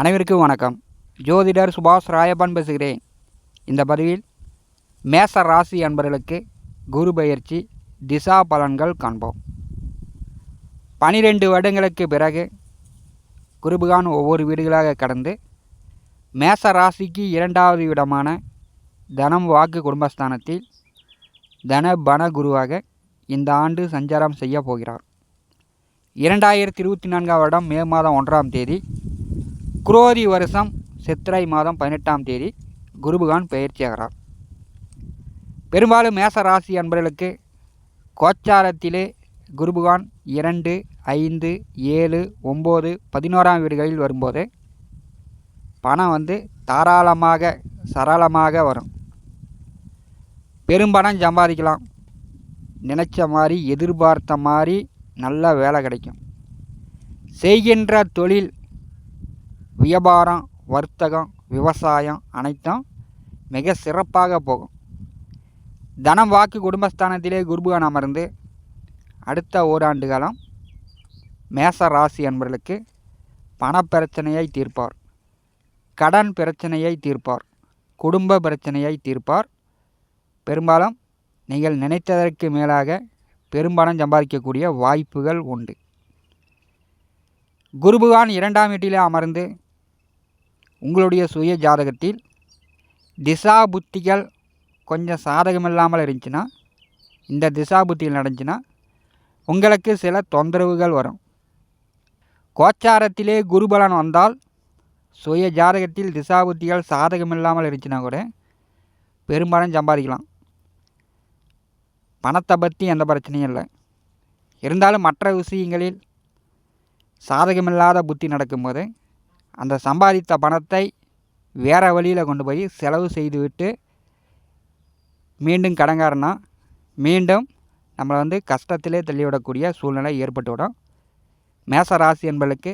அனைவருக்கும் வணக்கம். ஜோதிடர் சுபாஷ் ராயப்பன் பேசுகிறேன். இந்த பதிவில் மேச ராசி அன்பர்களுக்கு குரு பயிற்சி திசா பலன்கள் காண்போம். பனிரெண்டு வருடங்களுக்கு பிறகு குருபகான் ஒவ்வொரு வீடுகளாக கடந்து மேச ராசிக்கு இரண்டாவது இடமான தனம் வாக்கு குடும்பஸ்தானத்தில் தன பன குருவாக இந்த ஆண்டு சஞ்சாரம் செய்ய போகிறார். இரண்டாயிரத்தி இருபத்தி நான்காம் வருடம் மே மாதம் ஒன்றாம் தேதி குரோதி வருஷம் சித்திரை மாதம் பதினெட்டாம் தேதி குருபகான் பயிற்சியாகிறார் பெரும்பாலும் மேச ராசி அன்பர்களுக்கு கோச்சாரத்திலே குருபகான் இரண்டு ஐந்து ஏழு ஒம்பது பதினோராம் வீடுகளில் வரும்போது பணம் வந்து தாராளமாக சரளமாக வரும். பெரும்பணம் சம்பாதிக்கலாம். நினச்ச மாதிரி எதிர்பார்த்த மாதிரி நல்ல வேலை கிடைக்கும். செய்கின்ற தொழில் வியாபாரம் வர்த்தகம் விவசாயம் அனைத்தும் மிக சிறப்பாக போகும். தனம் வாக்கு குடும்பஸ்தானத்திலே குருபகான் அமர்ந்து அடுத்த ஓராண்டு காலம் மேச ராசி அன்பர்களுக்கு பணப்பிரச்சனையை தீர்ப்பார். கடன் பிரச்சனையை தீர்ப்பார். குடும்ப பிரச்சனையை தீர்ப்பார். பெரும்பாலும் நீங்கள் நினைத்ததற்கு மேலாக பெரும்பணம் சம்பாதிக்கக்கூடிய வாய்ப்புகள் உண்டு. குருபகான் இரண்டாம் வீட்டிலே அமர்ந்து உங்களுடைய சுய ஜாதகத்தில் திசா புத்திகள் கொஞ்சம் சாதகமில்லாமல் இருந்துச்சுன்னா இந்த திசா புத்திகள் நடந்துச்சுன்னா உங்களுக்கு சில தொந்தரவுகள் வரும். கோச்சாரத்திலே குருபலன் வந்தால் சுய ஜாதகத்தில் திசா புத்திகள் சாதகமில்லாமல் இருந்துச்சுன்னா கூட பெரும்பாலும் சம்பாதிக்கலாம். பணத்தை பற்றி எந்த பிரச்சனையும் இல்லை. இருந்தாலும் மற்ற விஷயங்களில் சாதகமில்லாத புத்தி நடக்கும்போது அந்த சம்பாதித்த பணத்தை வேறு வழியில் கொண்டு போய் செலவு செய்துவிட்டு மீண்டும் கடங்காரனா மீண்டும் நம்மளை வந்து கஷ்டத்திலே தள்ளிவிடக்கூடிய சூழ்நிலை ஏற்பட்டுவிடும். மேச ராசி என்பதற்கு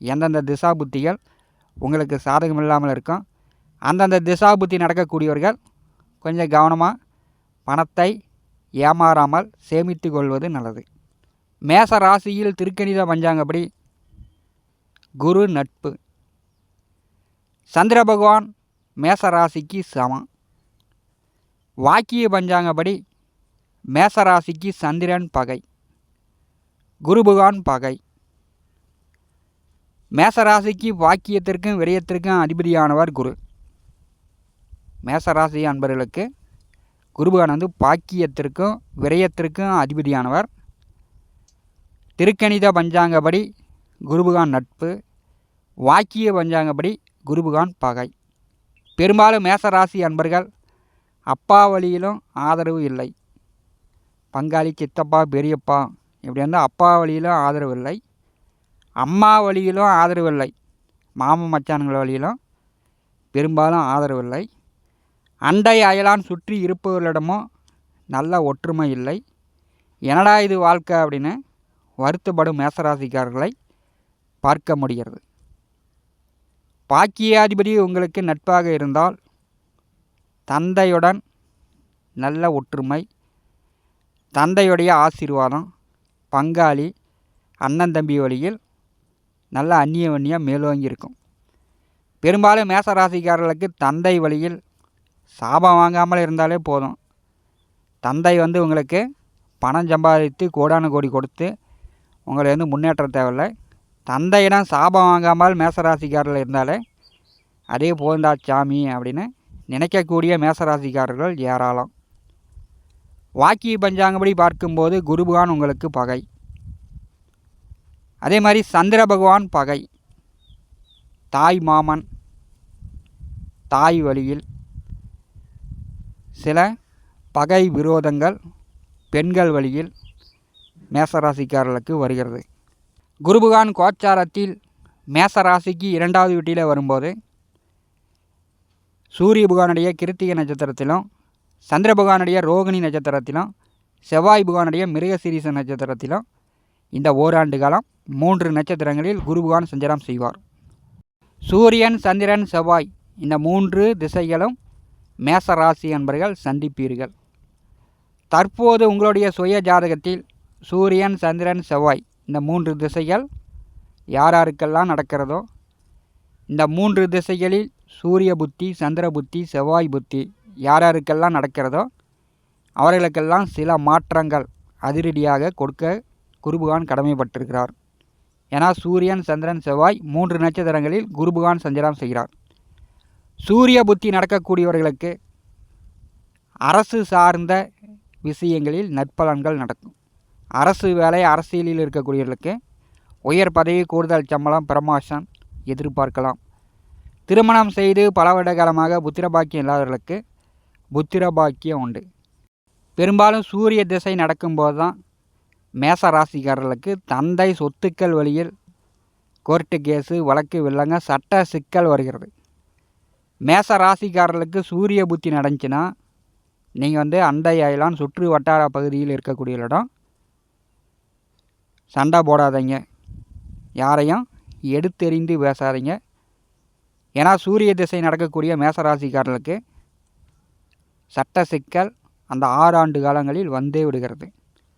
எந்தெந்த திசா புத்திகள் உங்களுக்கு சாதகம் இல்லாமல் இருக்கும். அந்தந்த திசா புத்தி நடக்கக்கூடியவர்கள் கொஞ்சம் கவனமாக பணத்தை ஏமாறாமல் சேமித்து கொள்வது நல்லது. மேச ராசியில் திருக்கணித பஞ்சாங்கப்படி குரு நட்பு. சந்திர பகவான் மேச ராசிக்கு சமம். வாக்கிய பஞ்சாங்கப்படி மேச ராசிக்கு சந்திரன் பகை குரு பகவான் பகை. மேச ராசிக்கு வாக்கியத்திற்கும் விரயத்திற்கும் அதிபதியானவர் குரு. மேச ராசி அன்பர்களுக்கு குருபகவான் வந்து பாக்கியத்திற்கும் விரயத்திற்கும் அதிபதியானவர். திருக்கணித பஞ்சாங்கப்படி குருபகான் நட்பு வாக்கிய பஞ்சாங்கப்படி குருபகான் பகை. பெரும்பாலும் மேசராசி அன்பர்கள் அப்பா வழியிலும் ஆதரவு இல்லை. பங்காளி சித்தப்பா பெரியப்பா இப்படி வந்து அப்பா வழியிலும் ஆதரவு இல்லை. அம்மா வழியிலும் ஆதரவு இல்லை. மாமன் மச்சானுங்கள் வழியிலும் பெரும்பாலும் ஆதரவு இல்லை. அண்டை அயலான் சுற்றி இருப்பவர்களிடமும் நல்ல ஒற்றுமை இல்லை. என்னடா இது வாழ்க்கை அப்படின்னு வருத்தப்படும் மேசராசிக்காரர்களை பார்க்க முடிகிறது. பாக்கியாதிபதி உங்களுக்கு நட்பாக இருந்தால் தந்தையுடன் நல்ல ஒற்றுமை தந்தையுடைய ஆசீர்வாதம் பங்காளி அண்ணன் தம்பி வழியில் நல்ல அந்நிய வன்னியம் மேலோங்கி இருக்கும். பெரும்பாலும் மேசராசிக்காரர்களுக்கு தந்தை வழியில் சாபம் வாங்காமல் இருந்தாலே போதும். தந்தை வந்து உங்களுக்கு பணம் சம்பாதித்து கோடான கோடி கொடுத்து உங்களை வந்து முன்னேற்ற தேவையில்லை. தந்தையிடம் சாபம் வாங்காமல் மேசராசிக்காரர்கள் இருந்தாலே அதே போந்தா சாமி அப்படின்னு நினைக்கக்கூடிய மேசராசிக்காரர்கள் ஏராளம். வாக்கிய பஞ்சாங்கப்படி பார்க்கும்போது குருபகான் உங்களுக்கு பகை. அதே மாதிரி சந்திர பகவான் பகை. தாய் மாமன் தாய் வழியில். சில பகை விரோதங்கள் பெண்கள் வழியில் மேசராசிக்காரர்களுக்கு வருகிறது. குருபகான் கோச்சாரத்தில் மேசராசிக்கு இரண்டாவது வீட்டில் வரும்போது சூரிய புகானுடைய கிருத்திகை நட்சத்திரத்திலும் சந்திர புகானுடைய ரோகிணி நட்சத்திரத்திலும் செவ்வாய் புகானுடைய மிருகசீரிச நட்சத்திரத்திலும் இந்த ஓராண்டு காலம் மூன்று நட்சத்திரங்களில் குருபகான் சஞ்சாரம் செய்வார். சூரியன் சந்திரன் செவ்வாய் இந்த மூன்று திசைகளும் மேச ராசி என்பர்கள் சந்திப்பீர்கள். தற்போது உங்களுடைய சுய ஜாதகத்தில் சூரியன் சந்திரன் செவ்வாய் இந்த மூன்று திசைகள் யார் யாருக்கெல்லாம் நடக்கிறதோ இந்த மூன்று திசைகளில் சூரிய புத்தி சந்திர புத்தி செவ்வாய் புத்தி யார் யாருக்கெல்லாம் நடக்கிறதோ அவர்களுக்கெல்லாம் சில மாற்றங்கள் அதிரடியாக கொடுக்க குருபகான் கடமைப்பட்டிருக்கிறார். ஏன்னா சூரியன் சந்திரன் செவ்வாய் மூன்று நட்சத்திரங்களில் குருபகான் சஞ்சாரம் செய்கிறார். சூரிய புத்தி நடக்கக்கூடியவர்களுக்கு அரசு சார்ந்த விஷயங்களில் நற்பலன்கள் நடக்கும். அரசு வேலை அரசியலில் இருக்கக்கூடியவர்களுக்கு உயர் பதவி கூடுதல் சம்பளம் பிரமோஷன் எதிர்பார்க்கலாம். திருமணம் செய்து பல வருட காலமாக புத்திரபாக்கியம் இல்லாதவர்களுக்கு புத்திரபாக்கியம் உண்டு. பெரும்பாலும் சூரிய திசை நடக்கும்போது தான் மேச ராசிக்காரர்களுக்கு தந்தை சொத்துக்கள் வழியில் கோர்ட்டு கேஸு வழக்கு வில்லங்க சட்ட சிக்கல் வருகிறது. மேச ராசிக்காரர்களுக்கு சூரிய புத்தி நடந்துச்சுன்னா நீங்கள் வந்து அண்டை அயலான் சுற்று வட்டார பகுதியில் இருக்கக்கூடிய இடம் சண்டை போடாதீங்க. யாரையும் எடுத்தெறிந்து பேசாதீங்க. ஏன்னா சூரிய திசை நடக்கக்கூடிய மேசராசிக்காரர்களுக்கு சட்ட சிக்கல் அந்த ஆறு ஆண்டு காலங்களில் வந்தே விடுகிறது.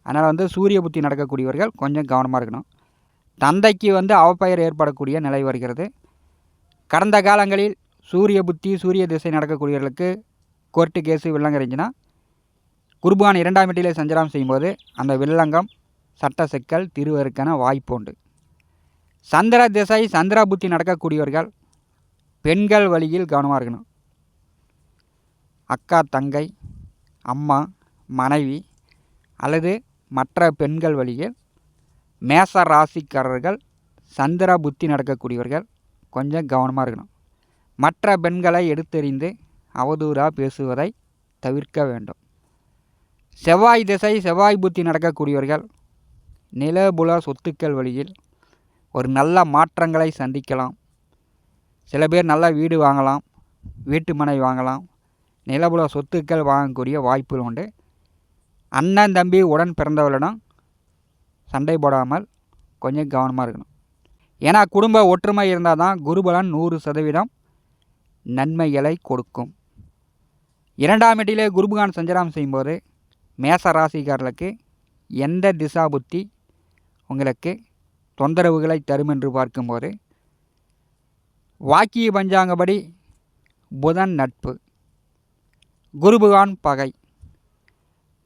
அதனால் வந்து சூரிய புத்தி நடக்கக்கூடியவர்கள் கொஞ்சம் கவனமாக இருக்கணும். தந்தைக்கு வந்து அவப்பெயர் ஏற்படக்கூடிய நிலை வருகிறது. கடந்த காலங்களில் சூரிய புத்தி சூரிய திசை நடக்கக்கூடியவர்களுக்கு கோர்ட்டு கேஸு வில்லங்கம் இருந்துச்சுன்னா குருபான் இரண்டாம் வீட்டிலே சஞ்சலம் செய்யும்போது அந்த வில்லங்கம் சட்ட சிக்கல் திருவருக்கென வாய்ப்பு உண்டு சந்திர திசை சந்திர புத்தி நடக்கக்கூடியவர்கள் பெண்கள் வழியில் கவனமாக இருக்கணும் அக்கா தங்கை அம்மா மனைவி அல்லது மற்ற பெண்கள் வழியில் மேச ராசிக்காரர்கள் சந்திர புத்தி நடக்கக்கூடியவர்கள் கொஞ்சம் கவனமாக இருக்கணும் மற்ற பெண்களை எடுத்தெறிந்து அவதூறாக பேசுவதை தவிர்க்க வேண்டும். செவ்வாய் திசை செவ்வாய் புத்தி நடக்கக்கூடியவர்கள் நிலபுல சொத்துக்கள் வழியில் ஒரு நல்ல மாற்றங்களை சந்திக்கலாம். சில பேர் நல்ல வீடு வாங்கலாம் வீட்டு மனை வாங்கலாம் நிலபுல சொத்துக்கள் வாங்கக்கூடிய வாய்ப்புகள் உண்டு. அண்ணன் தம்பி உடன் பிறந்தவர்களிடம் சண்டை போடாமல் கொஞ்சம் கவனமாக இருக்கணும். ஏன்னா குடும்ப ஒற்றுமை இருந்தால் தான் குருபலன் நூறு சதவீதம் நன்மைகளை கொடுக்கும். இரண்டாம் இடத்திலே குருபகான் சஞ்சராம் செய்யும்போது மேச ராசிக்காரர்களுக்கு எந்த திசா புத்தி உங்களுக்கு தொந்தரவுகளை தரும் என்று பார்க்கும்போது வாக்கிய பஞ்சாங்கப்படி புதன் நட்பு குருபகான் பகை.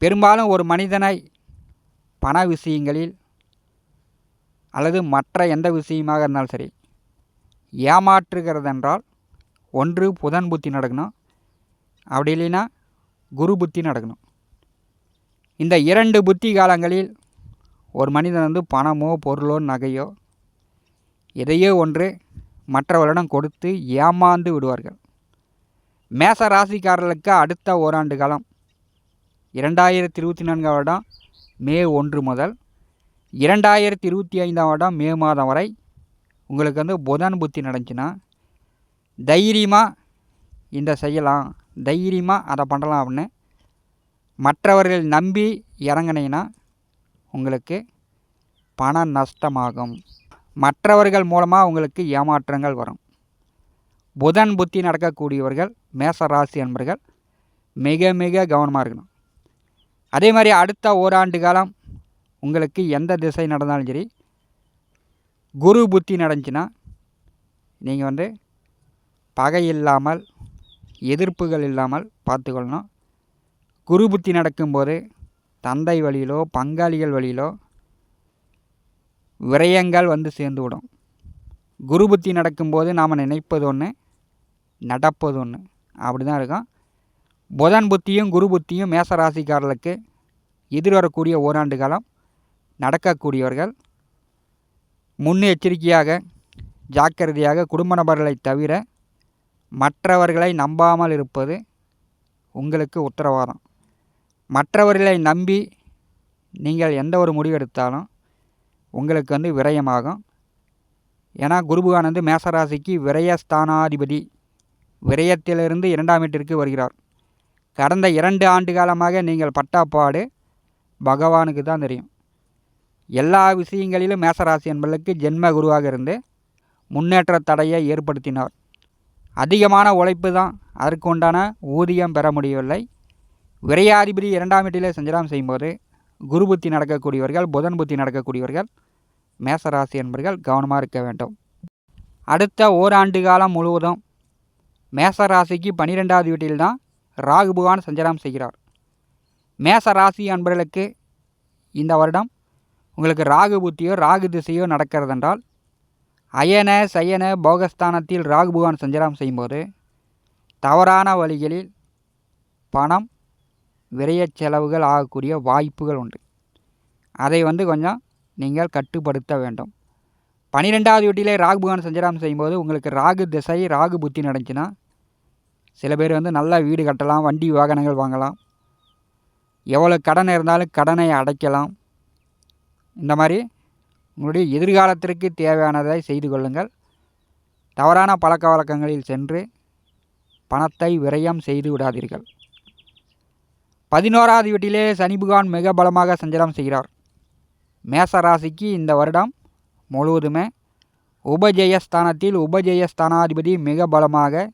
பெரும்பாலும் ஒரு மனிதனை பண விஷயங்களில் அல்லது மற்ற எந்த விஷயமாக இருந்தாலும் சரி ஏமாற்றுகிறதென்றால் ஒன்று புதன் புத்தி நடக்கணும் அப்படி இல்லைன்னா குரு புத்தி நடக்கணும். இந்த இரண்டு புத்தி காலங்களில் ஒரு மனிதன் வந்து பணமோ பொருளோ நகையோ எதையோ ஒன்று மற்றவர்களிடம் கொடுத்து ஏமாந்து விடுவார்கள். மேச ராசிக்காரர்களுக்கு அடுத்த ஓராண்டு காலம். இரண்டாயிரத்தி இருபத்தி நான்காம் வருடம் மே ஒன்று முதல் இரண்டாயிரத்தி இருபத்தி ஐந்தாம் வருடம் மே மாதம் வரை உங்களுக்கு வந்து புதன் புத்தி நடந்துச்சுன்னா தைரியமாக இந்த செய்யலாம் தைரியமாக அதை பண்ணலாம் அப்படின்னு மற்றவர்கள் நம்பி இறங்கினீங்கன்னா உங்களுக்கு பண நஷ்டமாகும். மற்றவர்கள் மூலமாக உங்களுக்கு ஏமாற்றங்கள் வரும். புதன் புத்தி நடக்கக்கூடியவர்கள் மேச ராசி என்பர்கள் மிக மிக கவனமாக இருக்கணும். அதே மாதிரி அடுத்த ஓராண்டு காலம் உங்களுக்கு எந்த திசை நடந்தாலும் சரி குரு புத்தி நடந்துச்சுன்னா நீங்கள் வந்து பகை இல்லாமல் எதிர்ப்புகள் இல்லாமல் பார்த்துக்கொள்ளணும். குரு புத்தி நடக்கும்போது தந்தை வழியிலோ பங்காளிகள் வழியிலோ விரயங்கள் வந்து சேர்ந்து விடும் குரு புத்தி நடக்கும்போது நாம் நினைப்பது ஒன்று நடப்பது ஒன்று அப்படி தான் இருக்கும். புதன் புத்தியும் குரு புத்தியும் மேசராசிக்காரர்களுக்கு எதிர்வரக்கூடிய ஓராண்டு காலம் நடக்கக்கூடியவர்கள். முன்னெச்சரிக்கையாக ஜாக்கிரதையாக குடும்ப நபர்களை தவிர மற்றவர்களை நம்பாமல் இருப்பது உங்களுக்கு உத்தரவாதம். மற்றவர்களை நம்பி நீங்கள் எந்த ஒரு முடிவு எடுத்தாலும் உங்களுக்கு வந்து விரயமாகும். ஏன்னா குருபகான் வந்து மேசராசிக்கு விரயஸ்தானாதிபதி விரயத்திலிருந்து இரண்டாம் வீட்டிற்கு வருகிறார். கடந்த இரண்டு ஆண்டு காலமாக நீங்கள் பட்டாப்பாடு பகவானுக்கு தான் தெரியும். எல்லா விஷயங்களிலும் மேசராசி என்பதற்கு ஜென்ம குருவாக இருந்து முன்னேற்ற தடையை ஏற்படுத்தினார். அதிகமான உழைப்பு தான் அதற்கு உண்டான ஊதியம் பெற முடியவில்லை. விரையாதிபதி இரண்டாம் வீட்டிலே சஞ்சாரம் செய்யும்போது குரு புத்தி நடக்கக்கூடியவர்கள் புதன் புத்தி நடக்கக்கூடியவர்கள் மேசராசி என்பர்கள் கவனமாக இருக்க வேண்டும். அடுத்த ஓராண்டு காலம் முழுவதும் மேச ராசிக்கு வீட்டில்தான் ராகு பகவான் சஞ்சாரம் செய்கிறார். மேச ராசி அன்பர்களுக்கு இந்த வருடம் உங்களுக்கு ராகு புத்தியோ ராகு திசையோ நடக்கிறதென்றால் அயன சயன போகஸ்தானத்தில் ராகு பகவான் சஞ்சாரம் செய்யும்போது தவறான வழிகளில் பணம் விரைய செலவுகள் ஆகக்கூடிய வாய்ப்புகள் உண்டு. அதை வந்து கொஞ்சம் நீங்கள் கட்டுப்படுத்த வேண்டும். பன்னிரெண்டாவது வீட்டிலே ராகு பகவான் சஞ்சாரம் செய்யும்போது உங்களுக்கு ராகு திசை ராகு புத்தி நடந்துச்சுன்னா சில பேர் வந்து நல்லா வீடு கட்டலாம் வண்டி வாகனங்கள் வாங்கலாம். எவ்வளோ கடன் இருந்தாலும் கடனை அடைக்கலாம். இந்த மாதிரி உங்களுடைய எதிர்காலத்திற்கு தேவையானதை செய்து கொள்ளுங்கள். தவறான பழக்க வழக்கங்களில் சென்று பணத்தை விரயம் செய்து விடாதீர்கள். பதினோராவது வீட்டிலே சனி மிக பலமாக சஞ்சாரம் செய்கிறார். மேச ராசிக்கு இந்த வருடம் முழுவதுமே உபஜெயஸ்தானத்தில் உபஜெயஸ்தானாதிபதி மிக பலமாக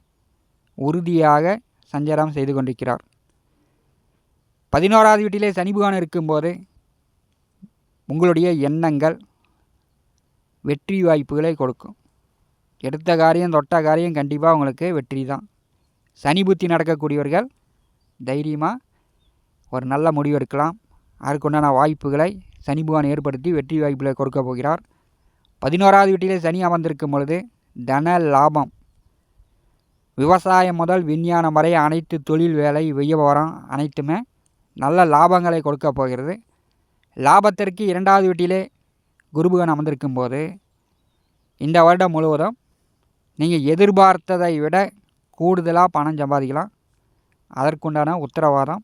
உறுதியாக சஞ்சாரம் செய்து கொண்டிருக்கிறார். பதினோராவது வீட்டிலே சனி இருக்கும்போது உங்களுடைய எண்ணங்கள் வெற்றி வாய்ப்புகளை கொடுக்கும். எடுத்த காரியம் தொட்ட காரியம் கண்டிப்பாக உங்களுக்கு வெற்றி தான் சனி புத்தி நடக்கக்கூடியவர்கள் தைரியமாக ஒரு நல்ல முடிவு எடுக்கலாம். அதற்குண்டான வாய்ப்புகளை சனி பகவான் ஏற்படுத்தி வெற்றி வாய்ப்புகளை கொடுக்க போகிறார். பதினோராவது வீட்டிலே சனி அமர்ந்திருக்கும் பொழுது தன லாபம். விவசாயம் முதல் விஞ்ஞானம் வரை அனைத்து தொழில் வேலை வியாபாரம் அனைத்துமே நல்ல லாபங்களை கொடுக்க போகிறது. லாபத்திற்கு இரண்டாவது வீட்டிலே குருபகன் அமர்ந்திருக்கும் போது இந்த வருடம் முழுவதும் நீங்கள் எதிர்பார்த்ததை விட கூடுதலாக பணம் சம்பாதிக்கலாம். அதற்குண்டான உத்தரவாதம்.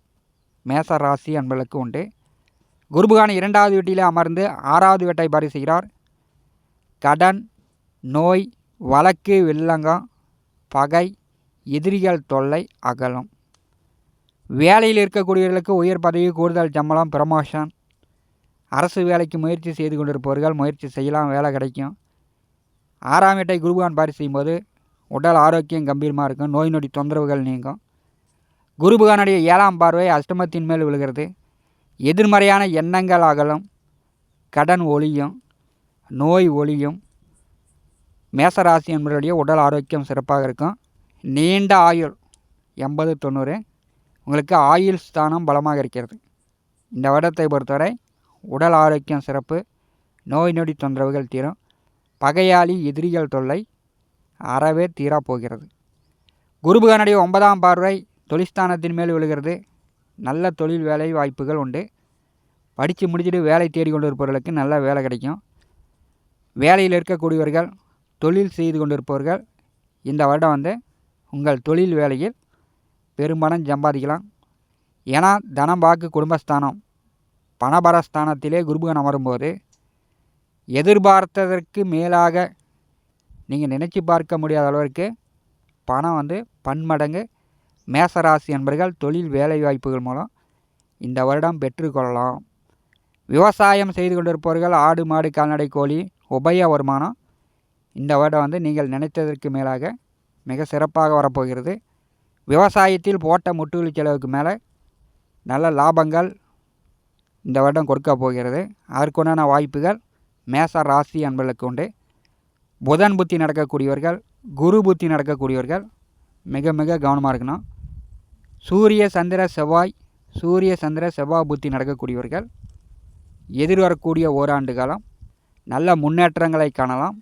மேச ராசி அன்பர்களுக்கு உண்டு. குருபகான் இரண்டாவது வீட்டிலே அமர்ந்து ஆறாவது வேட்டை பாரி செய்கிறார். கடன் நோய் வழக்கு வில்லங்கம் பகை எதிரிகள் தொல்லை அகலும். வேலையில் இருக்கக்கூடியவர்களுக்கு உயர் பதவி கூடுதல் சம்பளம் ப்ரமோஷன் அரசு வேலைக்கு முயற்சி செய்து கொண்டிருப்பவர்கள் முயற்சி செய்யலாம் வேலை கிடைக்கும். ஆறாம் வேட்டை குருபகான் பாரி செய்யும்போது உடல் ஆரோக்கியம் கம்பீரமாக இருக்கும் நோய் நொடி தொந்தரவுகள் நீங்கும். குருபகானுடைய ஏழாம் பார்வை அஷ்டமத்தின் மேல் விழுகிறது. எதிர்மறையான எண்ணங்கள் அகலும் கடன் ஒளியும் நோய் ஒளியும் மேசராசி என்பவருடைய உடல் ஆரோக்கியம் சிறப்பாக இருக்கும். நீண்ட ஆயுள் எண்பது தொண்ணூறு உங்களுக்கு ஆயுள் ஸ்தானம் பலமாக இருக்கிறது. இந்த வருடத்தை பொறுத்தவரை உடல் ஆரோக்கியம் சிறப்பு நோய் நொடி தொந்தரவுகள் தீரும். பகையாளி எதிரிகள் தொல்லை அறவே தீரப் போகிறது குருபகனுடைய ஒன்பதாம் பார்வை தொழிற்ஸ்தானத்தின் மேல் விழுகிறது. நல்ல தொழில் வேலை வாய்ப்புகள் உண்டு. படித்து முடிச்சுட்டு வேலை தேடி கொண்டு இருப்பவர்களுக்கு நல்ல வேலை கிடைக்கும். வேலையில் இருக்கக்கூடியவர்கள் தொழில் செய்து கொண்டிருப்பவர்கள் இந்த வருடம் வந்து உங்கள் தொழில் வேலையில் பெரும்பணம் சம்பாதிக்கலாம். ஏன்னா தனம் வாக்கு குடும்பஸ்தானம். பணபரஸ்தானத்திலே குருபுகன் அமரும்போது எதிர்பார்த்ததற்கு மேலாக நீங்கள் நினச்சி பார்க்க முடியாத அளவிற்கு பணம் வந்து பன்மடங்கு மேசராசி என்பர்கள் தொழில் வேலை வாய்ப்புகள் மூலம் இந்த வருடம் பெற்றுக்கொள்ளலாம் விவசாயம் செய்து கொண்டிருப்பவர்கள் ஆடு மாடு கால்நடை கோழி உபய வருமானம் இந்த வருடம் வந்து நீங்கள் நினைத்ததற்கு மேலாக மிக சிறப்பாக வரப்போகிறது. விவசாயத்தில் போட்ட முட்டுவலி செலவுக்கு மேலே நல்ல லாபங்கள் இந்த வருடம் கொடுக்க போகிறது. அதற்குண்டான வாய்ப்புகள் மேச ராசி அன்பர்களுக்கு உண்டு. புதன் புத்தி நடக்கக்கூடியவர்கள் குரு புத்தி நடக்கக்கூடியவர்கள் மிக மிக கவனமாக இருக்கணும். சூரிய சந்திர செவ்வாய் சூரிய சந்திர செவ்வாய் புத்தி நடக்கக்கூடியவர்கள் எதிர்வரக்கூடிய ஓராண்டு காலம் நல்ல முன்னேற்றங்களை காணலாம்.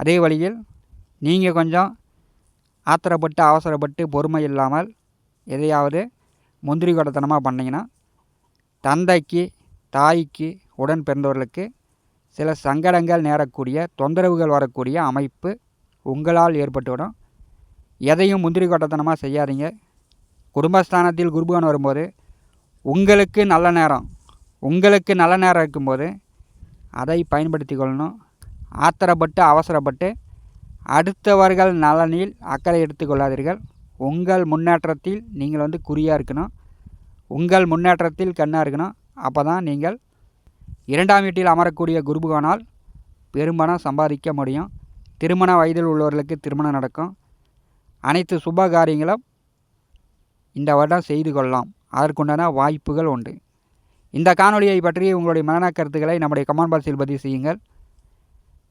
அதே வழியில் நீங்கள் கொஞ்சம் ஆத்திரப்பட்டு அவசரப்பட்டு பொறுமை இல்லாமல் எதையாவது முந்திரி கொடத்தனமாக பண்ணிங்கன்னா தந்தைக்கு தாய்க்கு உடன் பிறந்தவர்களுக்கு சில சங்கடங்கள் நேரக்கூடிய தொந்தரவுகள் வரக்கூடிய அமைப்பு உங்களால் ஏற்பட்டுவிடும். எதையும் முந்திரி கொட்டத்தனமாக செய்யாதீங்க. குடும்பஸ்தானத்தில் குருபகன் வரும்போது உங்களுக்கு நல்ல நேரம் உங்களுக்கு நல்ல நேரம் இருக்கும்போது அதை பயன்படுத்தி கொள்ளணும். ஆத்திரப்பட்டு அவசரப்பட்டு அடுத்தவர்கள் நலனில் அக்கறை எடுத்துக்கொள்ளாதீர்கள் உங்கள் முன்னேற்றத்தில் நீங்கள் வந்து குறியாக இருக்கணும். உங்கள் முன்னேற்றத்தில் கண்ணாக இருக்கணும். அப்போ தான் நீங்கள் இரண்டாம் வீட்டில் அமரக்கூடிய குருபகவானால் பெரும்பணம் சம்பாதிக்க முடியும். திருமண வயதில் உள்ளவர்களுக்கு திருமணம் நடக்கும். அனைத்து சுப காரியங்களும் இந்த வருடம் செய்து கொள்ளலாம். அதற்குண்டான வாய்ப்புகள் உண்டு. இந்த காணொலியை பற்றி உங்களுடைய மனநல கருத்துக்களை நம்முடைய கமெண்ட் பாக்ஸில் பதிவு செய்யுங்கள்.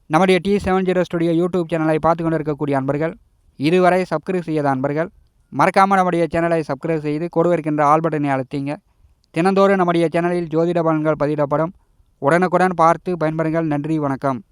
நம்முடைய T seven zero studio YouTube சேனலை பார்த்து கொண்டு இருக்கக்கூடிய அன்பர்கள் இதுவரை சப்ஸ்கிரைப் செய்யாத அன்பர்கள் மறக்காமல் நம்முடைய சேனலை சப்ஸ்கிரைப் செய்து கொடுவிருக்கின்ற ஆல் பட்டனை அழுத்திங்க. தினந்தோறும் நம்முடைய சேனலில் ஜோதிட பலன்கள் பதிவிடப்படும். உடனுக்குடன் பார்த்து பயன்பெறுங்கள். நன்றி வணக்கம்.